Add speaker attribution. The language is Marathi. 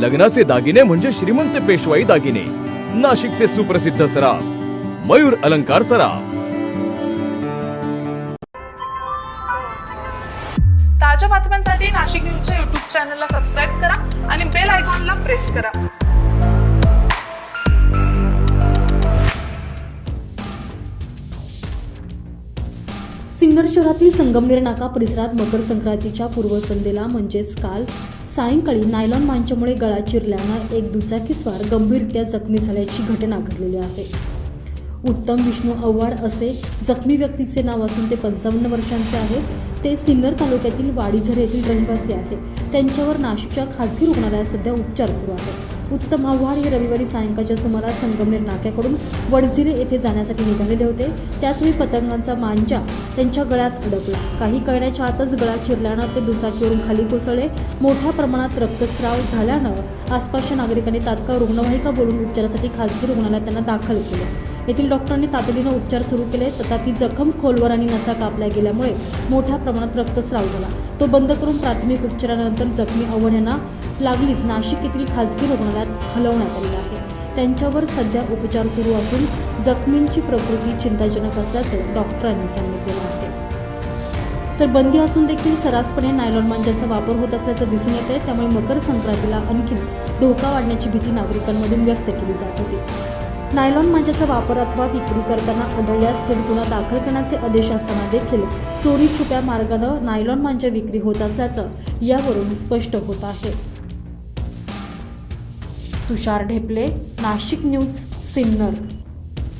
Speaker 1: लग्नाचे दागिने म्हणजे श्रीमंत पेशवाई दागिने. नाशिकचे सुप्रसिद्ध सराफ. मयूर अलंकार सराफ.
Speaker 2: ताज्या बातम्यांसाठी नाशिक न्यूजच्या युट्यूब चॅनलला सबस्क्राईब करा आणि बेल आयकॉनला प्रेस करा.
Speaker 3: सिन्नर शहरातील संगमनेर नाका परिसरात मकर संक्रांतीच्या पूर्वसंध्येला म्हणजेच काल सायंकाळी नायलॉन मांच्यामुळे गळा चिरल्यानं एक दुचाकीस्वार गंभीररित्या जखमी झाल्याची घटना घडलेली आहे. उत्तम विष्णू आव्हाड असे जखमी व्यक्तीचे नाव असून ते पंचावन्न वर्षांचे आहे ते सिन्नर तालुक्यातील वाडीझर येथील रहिवासी आहे त्यांच्यावर नाशिकच्या खासगी रुग्णालयात सध्या उपचार सुरू आहेत. उत्तम आव्हाड हे रविवारी सायंकाळच्या सुमारास संगमनेर नाक्याकडून वडझिरे येथे जाण्यासाठी निघालेले होते. त्याचवेळी पतंगांचा मांजा त्यांच्या गळ्यात अडकला. काही कळण्याच्या आतच गळा चिरल्यानं ते दुचाकीवरून खाली कोसळले. मोठ्या प्रमाणात रक्तस्राव झाल्यानं आसपासच्या नागरिकांनी तात्काळ रुग्णवाहिका बोलून उपचारासाठी खासगी रुग्णालयात त्यांना दाखल केलं. येथील डॉक्टरांनी तातडीनं उपचार सुरू केले तथापि जखम खोलवर आणि नसा कापल्या गेल्यामुळे मोठ्या प्रमाणात रक्तस्राव झाला. तो बंद करून प्राथमिक उपचारानंतर जखमी आव्हाड यांना लागलीच नाशिक येथील खासगी रुग्णालयात हलवण्यात आलेला आहे. त्यांच्यावर सध्या उपचार सुरू असून जखमींची प्रकृती चिंताजनक असल्याचं डॉक्टरांनी सांगितलेलं आहे. तर बंदी असून देखील सर्रासपणे नायलॉन मांजाचा वापर होत असल्याचं दिसून येत आहे त्यामुळे मकर संक्रांतीला आणखी धोका वाढण्याची भीती नागरिकांमधून व्यक्त केली जात होती. नायलॉन मांजाचा वापर अथवा विक्री करताना आढळल्यास थेट गुन्हा दाखल करण्याचे आदेश असताना देखील चोरी छुप्या मार्गानं नायलॉन मांजा विक्री होत असल्याचं यावरून स्पष्ट होत आहे. तुषार ढेपले नाशिक न्यूज सिन्नर.